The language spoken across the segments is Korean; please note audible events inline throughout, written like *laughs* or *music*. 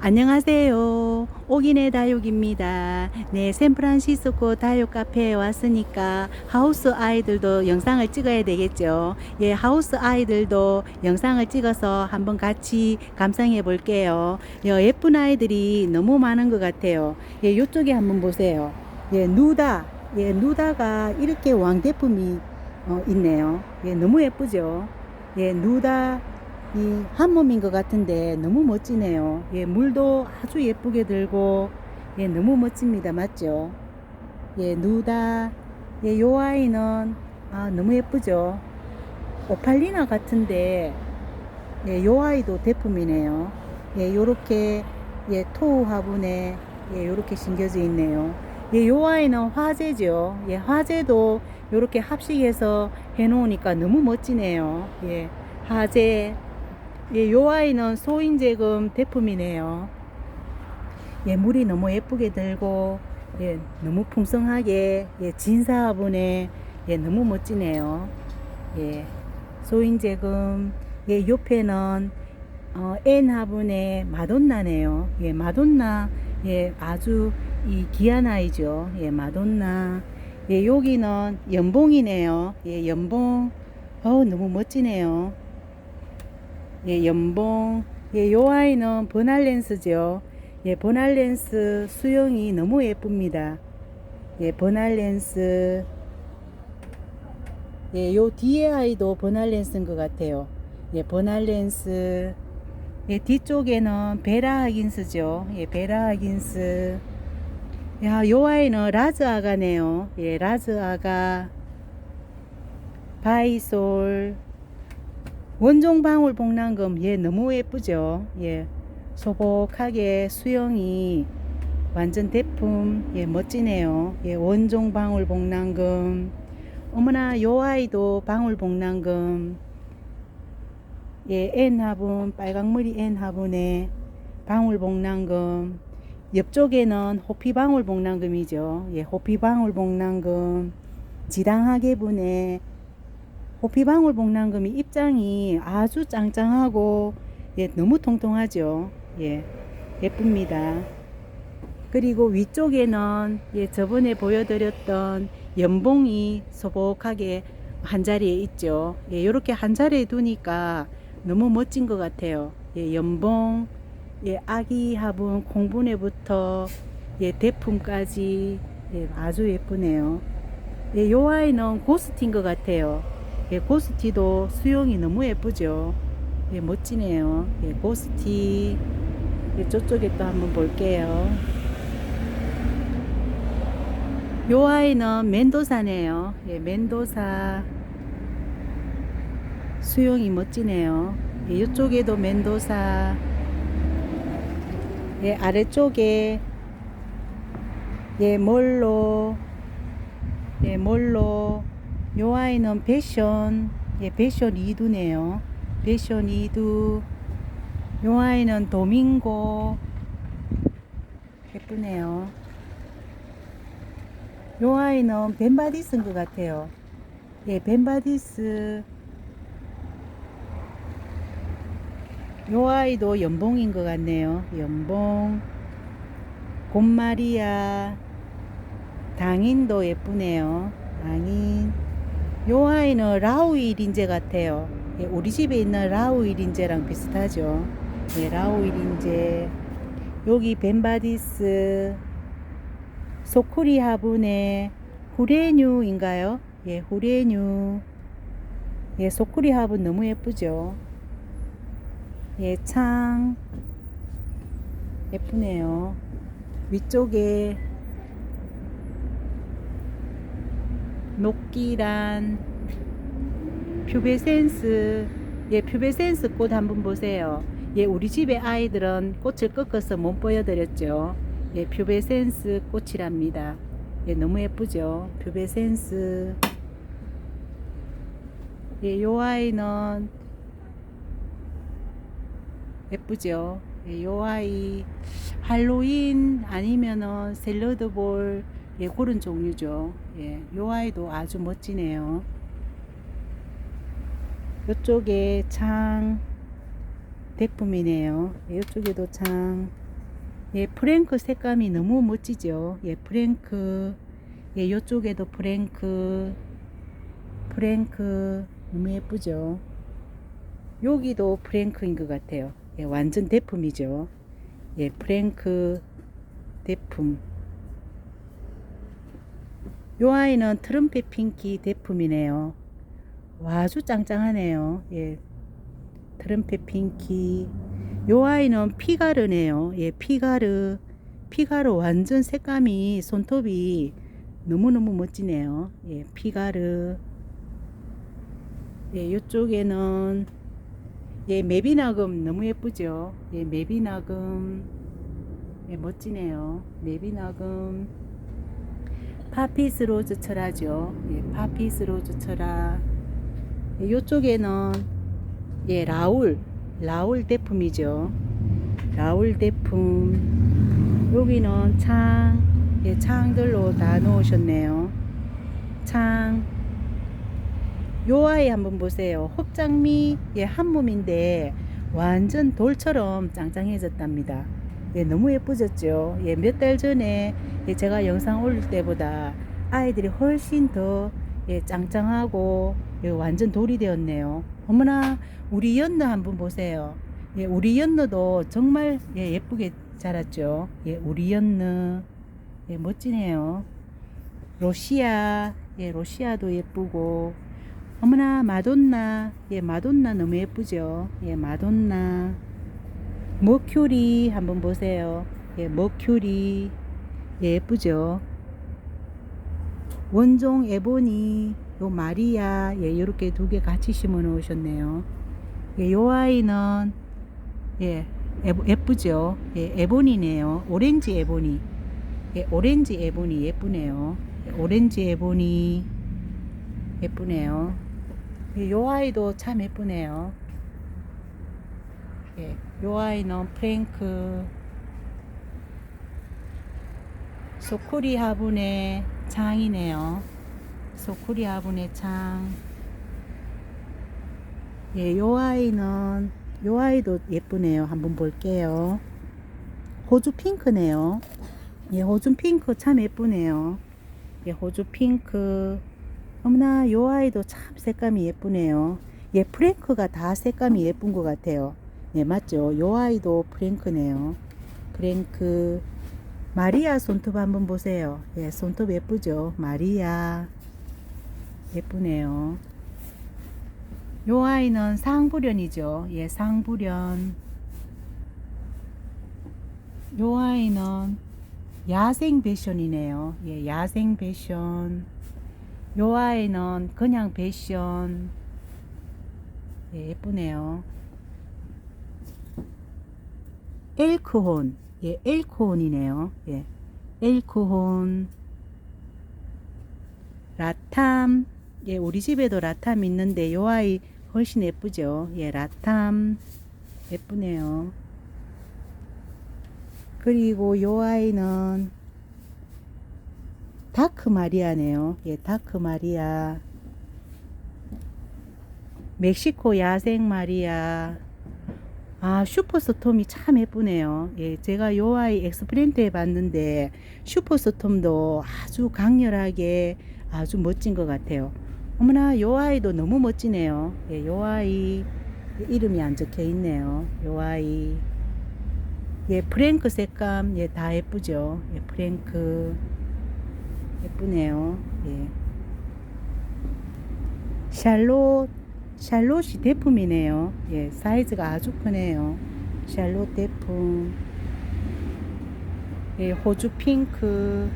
안녕하세요. 오기네 다육입니다. 네, 샌프란시스코 다육 카페에 왔으니까 하우스 아이들도 영상을 찍어야 되겠죠. 예, 하우스 아이들도 영상을 찍어서 한번 같이 감상해 볼게요. 예, 예쁜 아이들이 너무 많은 것 같아요. 예, 이쪽에 한번 보세요. 예, 누다. 예, 누다가 이렇게 왕대품이 어, 있네요. 예, 너무 예쁘죠. 예, 누다 이 한 몸인 것 같은데 너무 멋지네요. 예, 물도 아주 예쁘게 들고 예, 너무 멋집니다. 맞죠? 예, 누다. 예, 요 아이는 아, 너무 예쁘죠? 오팔리나 같은데 예, 요 아이도 대품이네요. 예, 요렇게 예, 토우 화분에 예, 요렇게 심겨져 있네요. 예, 요 아이는 화재죠. 예, 화재도 요렇게 합식해서 해 놓으니까 너무 멋지네요. 예, 화재. 예, 요 아이는 소인제금 대품이네요. 예, 물이 너무 예쁘게 들고, 예, 너무 풍성하게, 예, 진사화분에, 예, 너무 멋지네요. 예, 소인제금, 예, 옆에는, 어, N 화분의 마돈나네요. 예, 마돈나, 예, 아주 이 귀한 아이죠. 예, 마돈나. 예, 여기는 연봉이네요. 예, 연봉. 어우, 너무 멋지네요. 예, 연봉. 예, 요 아이는 버날렌스죠. 예, 버날렌스 수영이 너무 예쁩니다. 예, 버날렌스. 예, 요 뒤에 아이도 버날렌스인 것 같아요. 예, 버날렌스. 예, 뒤쪽에는 베라 하긴스죠. 예, 베라 하긴스. 야, 요 아이는 라즈 아가네요. 예, 라즈 아가. 바이솔. 원종 방울 복랑금 예 너무 예쁘죠? 예. 소복하게 수영이 완전 대품. 예 멋지네요. 예 원종 방울 복랑금. 어머나 요 아이도 방울 복랑금. 예 N 화분 빨강머리 N 화분에 방울 복랑금. 옆쪽에는 호피 방울 복랑금이죠. 예 호피 방울 복랑금. 지당하게 분에 호피방울 복랑금이 입장이 아주 짱짱하고 예, 너무 통통하죠. 예, 예쁩니다. 그리고 위쪽에는 예, 저번에 보여드렸던 연봉이 소복하게 한 자리에 있죠. 예, 이렇게 한 자리에 두니까 너무 멋진 것 같아요. 예, 연봉, 예, 아기 화분 공분에부터 예, 대품까지 예, 아주 예쁘네요. 예, 요 아이는 고스틴 것 같아요. 예, 고스티도 수영이 너무 예쁘죠. 예, 멋지네요. 예, 고스티. 예, 저쪽에 또 한번 볼게요. 요 아이는 멘도사네요. 예, 멘도사. 수영이 멋지네요. 예, 이쪽에도 멘도사. 예, 아래쪽에 예, 몰로. 예, 몰로. 요 아이는 패션, 예, 패션 이두네요. 패션 이두. 요 아이는 도밍고. 예쁘네요. 요 아이는 벤바디스인 것 같아요. 예, 벤바디스. 요 아이도 연봉인 것 같네요. 연봉. 곰마리아. 당인도 예쁘네요. 당인. 요 아이는 라우이 린제 같아요. 예, 우리 집에 있는 라우이 린제랑 비슷하죠. 예, 라우이 린제. 여기 벤바디스. 소쿠리 화분에 후레뉴인가요? 예, 후레뉴. 예, 소쿠리 화분 너무 예쁘죠. 예, 창. 예쁘네요. 위쪽에 녹기란 퓨베센스. 예 퓨베센스 꽃 한번 보세요. 예 우리 집의 아이들은 꽃을 꺾어서 못 보여드렸죠. 예 퓨베센스 꽃이랍니다. 예 너무 예쁘죠? 퓨베센스. 예 요 아이는 예쁘죠? 예, 요 아이 할로윈 아니면은 샐러드볼 예, 그런 종류죠. 예, 요 아이도 아주 멋지네요. 이쪽에 창 대품이네요. 예, 이쪽에도 창. 예, 프랭크 색감이 너무 멋지죠. 예, 프랭크. 예, 요쪽에도 프랭크. 프랭크. 너무 예쁘죠. 여기도 프랭크인 것 같아요. 예, 완전 대품이죠. 예, 프랭크 대품. 요 아이는 트럼펫 핑키 대품이네요. 와, 아주 짱짱하네요. 예, 트럼펫 핑키. 요 아이는 피가르네요. 예, 피가르. 피가르 완전 색감이 손톱이 너무너무 멋지네요. 예, 피가르. 예, 요쪽에는 예, 메비나금 너무 예쁘죠. 예, 메비나금. 예, 멋지네요. 메비나금. 파피스 로즈 철화죠. 예, 파피스 로즈 철화. 예, 요쪽에는 예, 라울. 라울 대품이죠. 라울 대품. 여기는 창. 예, 창들로 다 놓으셨네요. 창. 요 아이 한번 보세요. 흑장미 예, 한 몸인데 완전 돌처럼 짱짱해졌답니다. 예, 너무 예쁘졌죠. 예, 몇 달 전에 예, 제가 영상 올릴 때보다 아이들이 훨씬 더 예, 짱짱하고 예, 완전 돌이 되었네요. 어머나 우리 연너 한번 보세요. 예, 우리 연너도 정말 예, 예쁘게 자랐죠. 예, 우리 연너 예, 멋지네요. 로시아 예, 로시아도 예쁘고 어머나 마돈나 예 마돈나 너무 예쁘죠 예 마돈나 머큐리 한번 보세요. 예 머큐리. 예, 예쁘죠? 원종 에보니 요 마리아 예 이렇게 두 개 같이 심어 놓으셨네요. 예 요 아이는 예 에보, 예쁘 죠? 예 에보니네요. 오렌지 에보니. 예 오렌지 에보니 예쁘네요. 예, 오렌지 에보니 예쁘네요. 예, 요 아이도 참 예쁘네요. 예, 요 아이는 프랭크 소쿠리 화분의 창이네요. 소쿠리 화분의 창. 예, 요 아이는 요 아이도 예쁘네요. 한번 볼게요. 호주 핑크네요. 예, 호주 핑크 참 예쁘네요. 예, 호주 핑크. 어머나 요 아이도 참 색감이 예쁘네요. 예, 프랭크가 다 색감이 예쁜 것 같아요. 예, 맞죠? 요 아이도 프랭크네요. 프랭크. 마리아 손톱 한번 보세요. 예, 손톱 예쁘죠? 마리아. 예쁘네요. 요 아이는 상부련이죠. 예, 상부련. 요 아이는 야생 패션이네요. 예, 야생 패션. 요 아이는 그냥 패션. 예, 예쁘네요. 엘크혼. 예, 엘크혼이네요. 예, 엘크혼. 라탐. 예, 우리 집에도 라탐 있는데 요 아이 훨씬 예쁘죠. 예, 라탐. 예쁘네요. 그리고 요 아이는 다크 마리아네요. 예, 다크 마리아. 멕시코 야생 마리아. 아, 슈퍼스톰이 참 예쁘네요. 예, 제가 요 아이 엑스프렌트에 봤는데 슈퍼스톰도 아주 강렬하게 아주 멋진 것 같아요. 어머나, 요 아이도 너무 멋지네요. 예, 요 아이 이름이 안 적혀 있네요. 요 아이. 예, 프랭크 색감, 예, 다 예쁘죠. 예, 프랭크. 예쁘네요. 예. 샬롯, 샬롯이 대품이네요. 예, 사이즈가 아주 크네요. 샬롯 대품. 예, 호주 핑크.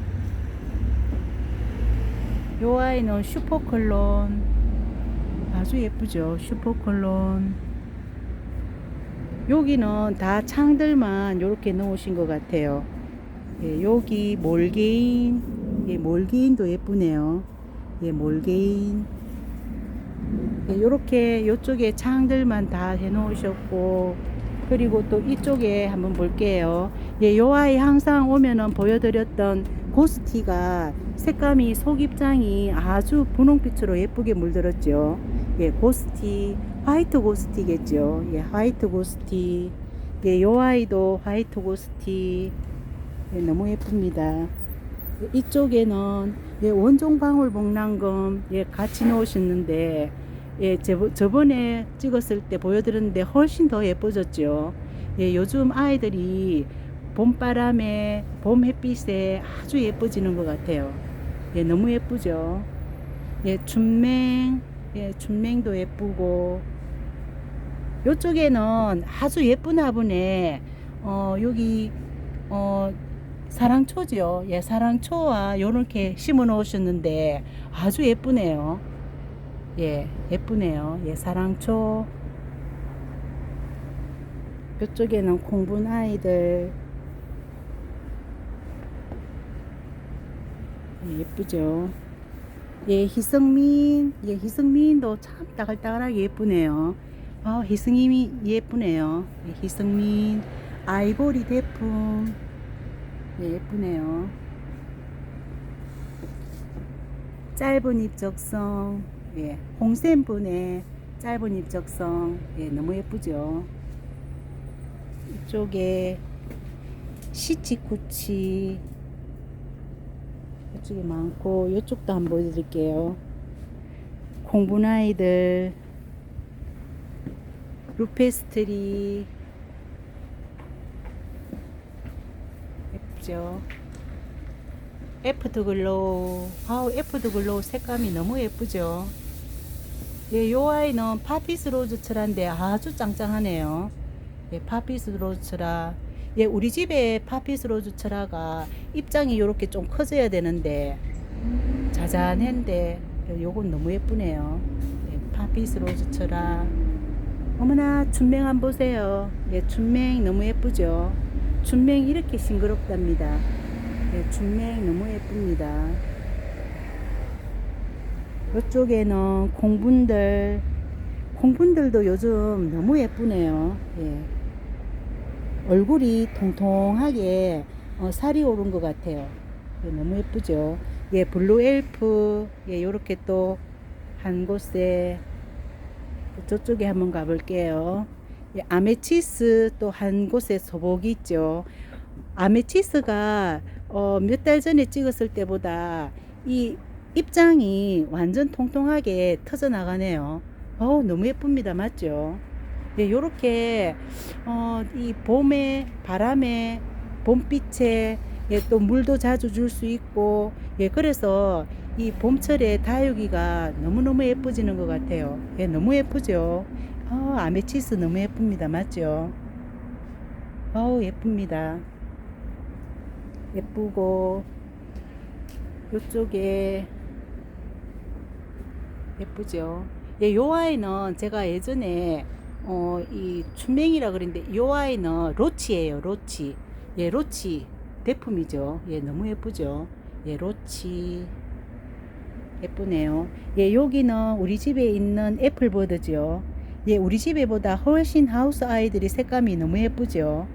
요 아이는 슈퍼클론. 아주 예쁘죠. 슈퍼클론. 여기는 다 창들만 이렇게 넣으신 것 같아요. 예, 여기 몰개인, 예, 몰개인도 예쁘네요. 예, 몰개인. 예, 요렇게 요쪽에 창들만 다 해놓으셨고, 그리고 또 이쪽에 한번 볼게요. 예, 요 아이 항상 오면은 보여드렸던 고스티가 색감이 속입장이 아주 분홍빛으로 예쁘게 물들었죠. 예, 고스티, 화이트 고스티겠죠. 예, 화이트 고스티. 예, 요 아이도 화이트 고스티 예, 너무 예쁩니다. 예, 이쪽에는 예, 원종 방울 복랑금 예, 같이 놓으셨는데 예, 저, 저번에 찍었을 때 보여드렸는데 훨씬 더 예뻐졌죠. 예, 요즘 아이들이 봄바람에 봄 햇빛에 아주 예뻐지는 것 같아요. 예, 너무 예쁘죠. 예, 춘맹, 예, 춘맹도 예쁘고 요쪽에는 아주 예쁜 화분에 어, 여기 어, 사랑초죠. 예, 사랑초와 요렇게 심어 놓으셨는데 아주 예쁘네요. 예, 예쁘네요. 예, 사랑초. 이쪽에는 공분 아이들. 예, 예쁘죠. 예, 희성민. 예, 희성민도 참 따글따글하게 예쁘네요. 아, 희성님이 예쁘네요. 예, 희성민. 아이보리 대품. 예, 예쁘네요. 짧은 입적성, 예, 홍샘분의 짧은 입적성, 예, 너무 예쁘죠. 이쪽에 시치쿠치 이쪽에 많고 이쪽도 한번 보여드릴게요. 공분아이들 루페스트리 예쁘죠. 애프드 글로우 아우 애프드 글로우 색감이 너무 예쁘죠. 예, 요 아이는 파피스 로즈 철인데 아주 짱짱하네요. 예, 파피스 로즈 철아. 예, 우리 집에 파피스 로즈 철아가 입장이 요렇게 좀 커져야 되는데 자잔한데 요건 너무 예쁘네요. 예, 파피스 로즈 철아. 어머나 춘맹 한 보세요. 예, 춘맹 너무 예쁘죠. 춘맹 이렇게 싱그럽답니다. 예, 춘맹 너무 예쁩니다. 이쪽에는 공분들, 공분들도 요즘 너무 예쁘네요. 예. 얼굴이 통통하게 어, 살이 오른 것 같아요. 예, 너무 예쁘죠. 예, 블루 엘프, 예, 요렇게 또 한 곳에 저쪽에 한번 가볼게요. 예, 아메치스 또 한 곳에 소복이 있죠. 아메치스가 어, 몇 달 전에 찍었을 때보다 이 입장이 완전 통통하게 터져 나가네요. 어우, 너무 예쁩니다. 맞죠? 예, 요렇게, 어, 이 봄에, 바람에, 봄빛에, 예, 또 물도 자주 줄 수 있고, 예, 그래서 이 봄철에 다육이가 너무너무 예뻐지는 것 같아요. 예, 너무 예쁘죠? 어, 아메치스 너무 예쁩니다. 맞죠? 어우, 예쁩니다. 예쁘고, 요쪽에, 예쁘죠? 예, 요 아이는 제가 예전에 어, 이 춘맹이라 그랬는데 요 아이는 로치예요, 로치. 예, 로치 대품이죠. 예, 너무 예쁘죠? 예, 로치. 예쁘네요. 예, 여기는 우리 집에 있는 애플버드죠. 예, 우리 집에보다 훨씬 하우스 아이들이 색감이 너무 예쁘죠.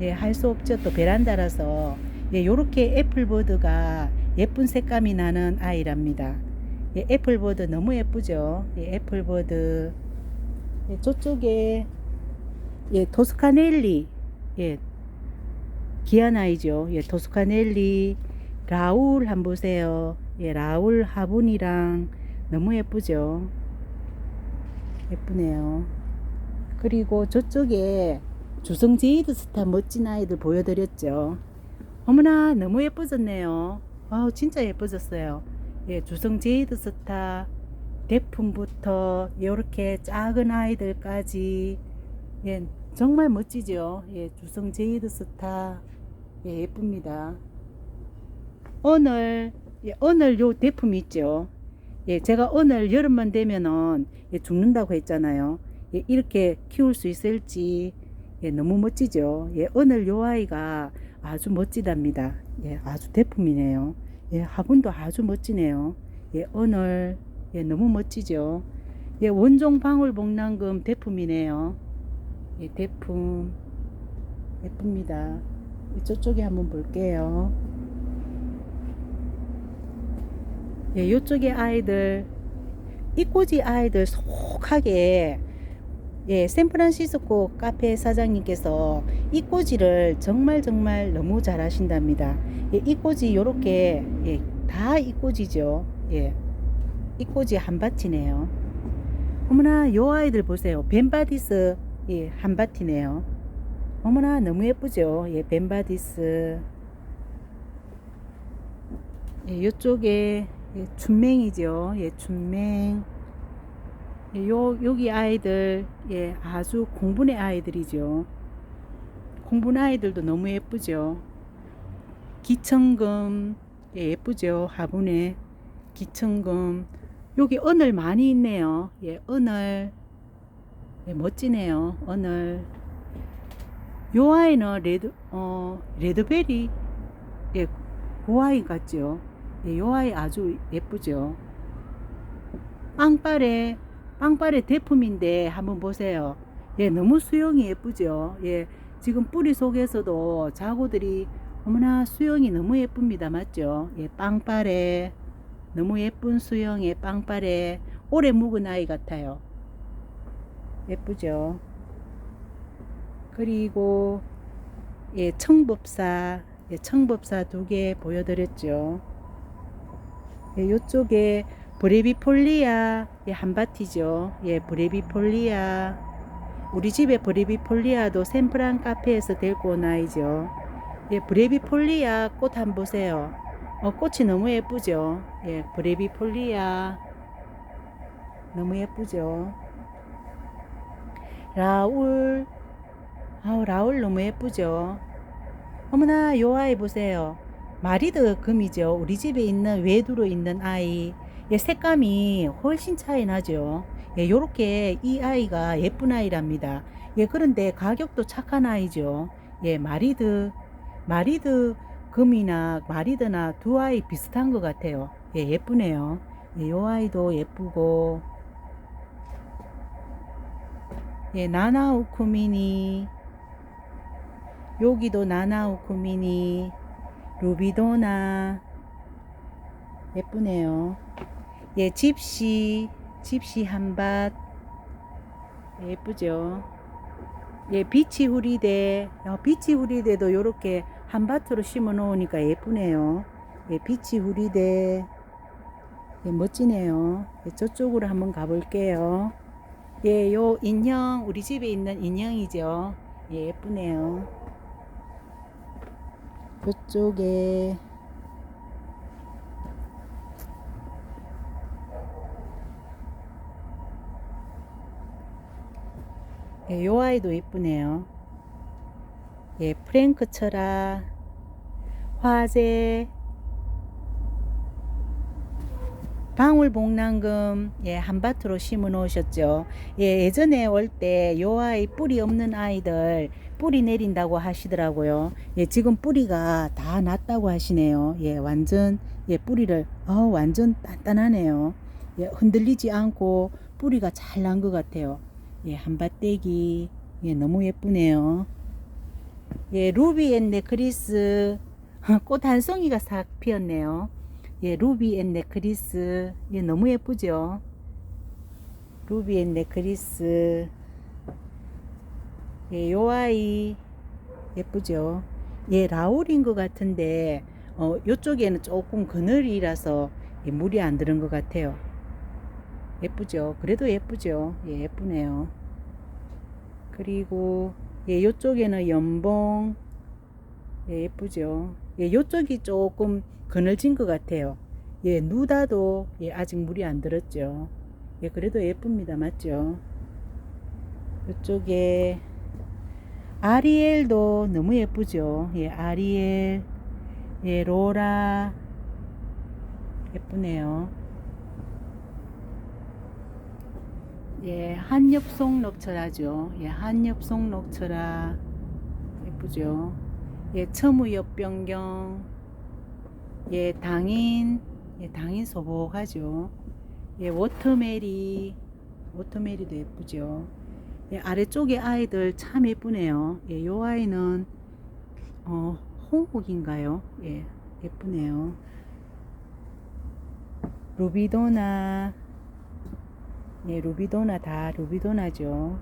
예, 할 수 없죠. 또 베란다라서. 예, 요렇게 애플버드가 예쁜 색감이 나는 아이랍니다. 예, 애플버드 너무 예쁘죠. 예, 애플버드. 예, 저쪽에 예, 토스카넬리. 예, 아이죠. 예, 토스카넬리. 라울 한번 보세요. 예, 라울 화분이랑 너무 예쁘죠. 예쁘네요. 그리고 저쪽에 주성 제이드 스타 멋진 아이들 보여드렸죠. 어머나 너무 예뻐졌네요. 아우 진짜 예뻐졌어요. 예, 주성 제이드 스타 대품부터 이렇게 작은 아이들까지 예, 정말 멋지죠. 예, 주성 제이드 스타 예, 예쁩니다. 오늘 예, 오늘 요 대품 있죠. 예, 제가 오늘 여름만 되면은 예, 죽는다고 했잖아요. 예, 이렇게 키울 수 있을지 예, 너무 멋지죠. 예, 오늘 요 아이가 아주 멋지답니다. 예, 아주 대품이네요. 예, 화분도 아주 멋지네요. 예, 오늘 예, 너무 멋지죠. 예, 원종 방울 복랑금 대품이네요. 예, 대품 예쁩니다. 저쪽에 한번 볼게요. 예, 요쪽에 아이들 이꼬지 아이들 속하게 예, 샌프란시스코 카페 사장님께서 이 꼬지를 정말 정말 너무 잘 하신답니다. 예, 이 꼬지 요렇게 예, 다 이 꼬지죠. 예. 이 꼬지 한 밭이네요. 어머나 요 아이들 보세요. 벤바디스 예, 한 밭이네요. 어머나 너무 예쁘죠. 예, 벤바디스. 예, 요쪽에 예, 춘맹이죠. 예, 춘맹. 예, 요 여기 아이들 예, 아주 공분의 아이들이죠. 공분 아이들도 너무 예쁘죠. 기청금 예, 예쁘죠. 화분에 기청금 여기 언을 많이 있네요. 예, 언을 예, 멋지네요. 언을 요 아이는 레드 어 레드베리 예, 그 아이 같죠. 예, 요 아이 아주 예쁘죠. 빵빠레 빵빠레 대품인데 한번 보세요. 예, 너무 수영이 예쁘죠. 예, 지금 뿌리 속에서도 자구들이 어머나 수영이 너무 예쁩니다. 맞죠? 예, 빵빠레 너무 예쁜 수영의 빵빠레 오래 묵은 아이 같아요. 예쁘죠? 그리고 예, 청법사 예, 청법사 두 개 보여드렸죠. 예, 요쪽에 브레비폴리아 예, 한바티죠. 예, 브레비폴리아 우리 집에 브레비폴리아도 샌프란 카페에서 데리고 온 아이죠. 예, 브레비폴리아 꽃 한번 보세요. 어, 꽃이 너무 예쁘죠. 예, 브레비폴리아 너무 예쁘죠. 라울 아우 라울 너무 예쁘죠. 어머나 요 아이 보세요. 마리드 금이죠. 우리 집에 있는 외두로 있는 아이. 예, 색감이 훨씬 차이 나죠. 예, 요렇게 이 아이가 예쁜 아이랍니다. 예, 그런데 가격도 착한 아이죠. 예, 마리드, 마리드 금이나 마리드나 두 아이 비슷한 것 같아요. 예, 예쁘네요. 예, 요 아이도 예쁘고, 예, 나나우쿠미니, 여기도 나나우쿠미니, 루비도나, 예쁘네요. 예, 집시, 집시 한밭, 예쁘죠. 예, 비치 후리대, 어, 비치 후리대도 요렇게 한밭으로 심어 놓으니까 예쁘네요. 예, 비치 후리대, 예, 멋지네요. 예, 저쪽으로 한번 가볼게요. 예, 요 인형, 우리 집에 있는 인형이죠. 예, 예쁘네요. 저쪽에, 예, 요 아이도 예쁘네요. 예, 프랭크 철아, 화재, 방울복랑금, 예, 한밭으로 심어 놓으셨죠. 예, 예전에 올 때 요 아이 뿌리 없는 아이들 뿌리 내린다고 하시더라고요. 예, 지금 뿌리가 다 났다고 하시네요. 예, 완전, 예, 뿌리를, 어 완전 단단하네요. 예, 흔들리지 않고 뿌리가 잘 난 것 같아요. 예, 한밭대기, 예, 너무 예쁘네요. 예, 루비 앤 네크리스, *laughs* 꽃 한 송이가 싹 피었네요. 예, 루비 앤 네크리스, 예, 너무 예쁘죠? 루비 앤 네크리스, 예, 요 아이, 예쁘죠? 예, 라울인 것 같은데, 어, 요쪽에는 조금 그늘이라서 예, 물이 안 들은 것 같아요. 예쁘죠? 그래도 예쁘죠? 예, 예쁘네요. 그리고, 예, 요쪽에는 연봉, 예, 예쁘죠? 예, 요쪽이 조금 그늘진 것 같아요. 예, 누다도, 예, 아직 물이 안 들었죠. 예, 그래도 예쁩니다. 맞죠? 요쪽에, 아리엘도 너무 예쁘죠? 예, 아리엘, 예, 로라, 예쁘네요. 예, 한엽송 녹철하죠. 예, 한엽송 녹철아 예쁘죠. 예, 첨우엽병경 예, 당인 예, 당인 소복하죠. 예, 워터메리 워터메리도 예쁘죠. 예, 아래쪽에 아이들 참 예쁘네요. 예, 요 아이는 어, 홍국인가요? 예, 예쁘네요. 루비도나 예, 루비도나 다 루비도나죠.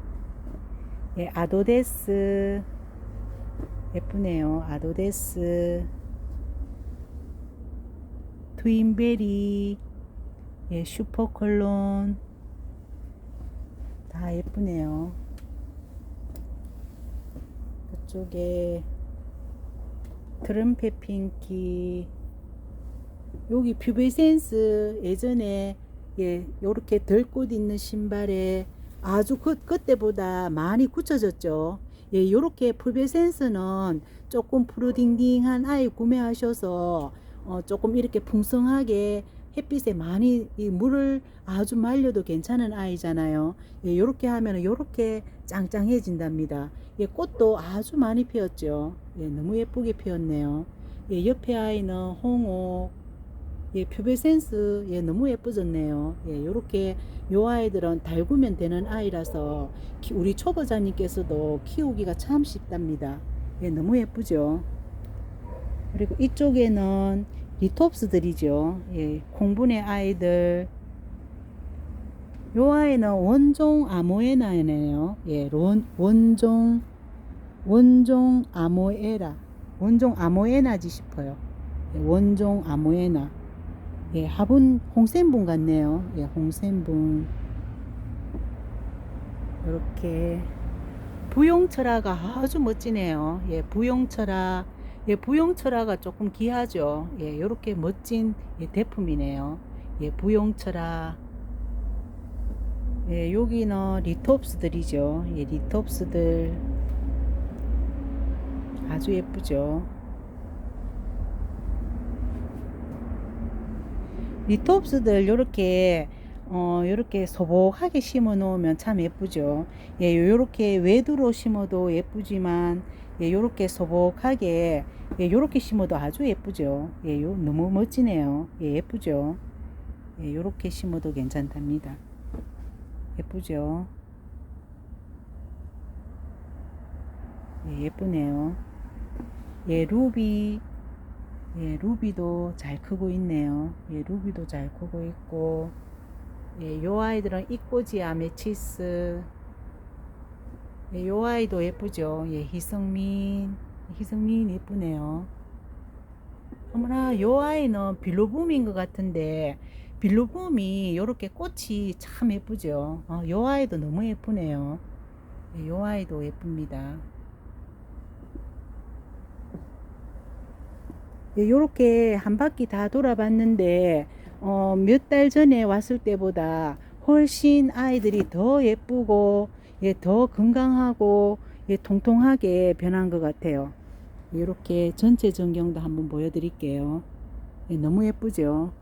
예, 아도데스. 예쁘네요. 아도데스. 트윈베리. 예, 슈퍼콜론. 다 예쁘네요. 그쪽에 트럼펫 핑키. 여기 퓨베센스 예전에 예, 요렇게 들꽃 있는 신발에 아주 그, 그때보다 많이 굳혀졌죠. 예, 요렇게 퓨베센스는 조금 푸르딩딩한 아이 구매하셔서 어, 조금 이렇게 풍성하게 햇빛에 많이 이 물을 아주 말려도 괜찮은 아이잖아요. 예, 요렇게 하면 요렇게 짱짱해진답니다. 예, 꽃도 아주 많이 피었죠. 예, 너무 예쁘게 피었네요. 예, 옆에 아이는 홍옥, 예, 퓨베센스, 예, 너무 예뻐졌네요. 예, 요렇게 요 아이들은 달구면 되는 아이라서 키- 우리 초보자님께서도 키우기가 참 쉽답니다. 예, 너무 예쁘죠. 그리고 이쪽에는 리톱스들이죠. 예, 콩분의 아이들. 요 아이는 원종 아모에나네요. 예, 원, 원종, 원종 아모에라. 원종 아모에나지 싶어요. 예, 원종 아모에나. 예, 화분 홍센분 같네요. 예, 홍센분. 이렇게 부용철화가 아주 멋지네요. 예, 부용철화. 예, 부용 철화가 조금 귀하죠. 예, 이렇게 멋진 예, 대품이네요. 예, 부용 철화. 예, 여기는 리톱스들이죠. 예, 리톱스들. 아주 예쁘죠. 리톱스들 요렇게 어 요렇게 소복하게 심어 놓으면 참 예쁘죠. 예, 요렇게 외두로 심어도 예쁘지만 예, 요렇게 소복하게 예, 요렇게 심어도 아주 예쁘죠. 예, 요 너무 멋지네요. 예, 예쁘죠. 예, 요렇게 심어도 괜찮답니다. 예쁘죠. 예, 예쁘네요. 예, 루비 예, 루비도 잘 크고 있네요. 예, 루비도 잘 크고 있고, 예, 요 아이들은 이꼬지 아 메치스. 예, 요 아이도 예쁘죠. 예, 희성민. 희성민 예쁘네요. 어머나, 요 아이는 빌로붐인 것 같은데, 빌로붐이 요렇게 꽃이 참 예쁘죠. 어, 요 아이도 너무 예쁘네요. 예, 요 아이도 예쁩니다. 예, 요렇게 한 바퀴 다 돌아봤는데 어, 몇 달 전에 왔을 때보다 훨씬 아이들이 더 예쁘고 예, 더 건강하고 예, 통통하게 변한 것 같아요. 이렇게 전체 전경도 한번 보여드릴게요. 예, 너무 예쁘죠?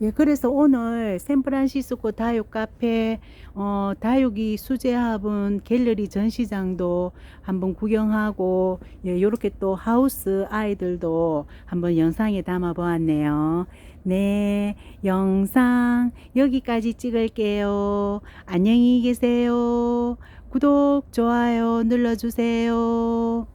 예, 그래서 오늘 샌프란시스코 다육 카페, 어, 다육이 수제화분 갤러리 전시장도 한번 구경하고, 예, 요렇게 또 하우스 아이들도 한번 영상에 담아 보았네요. 네, 영상 여기까지 찍을게요. 안녕히 계세요. 구독, 좋아요 눌러주세요.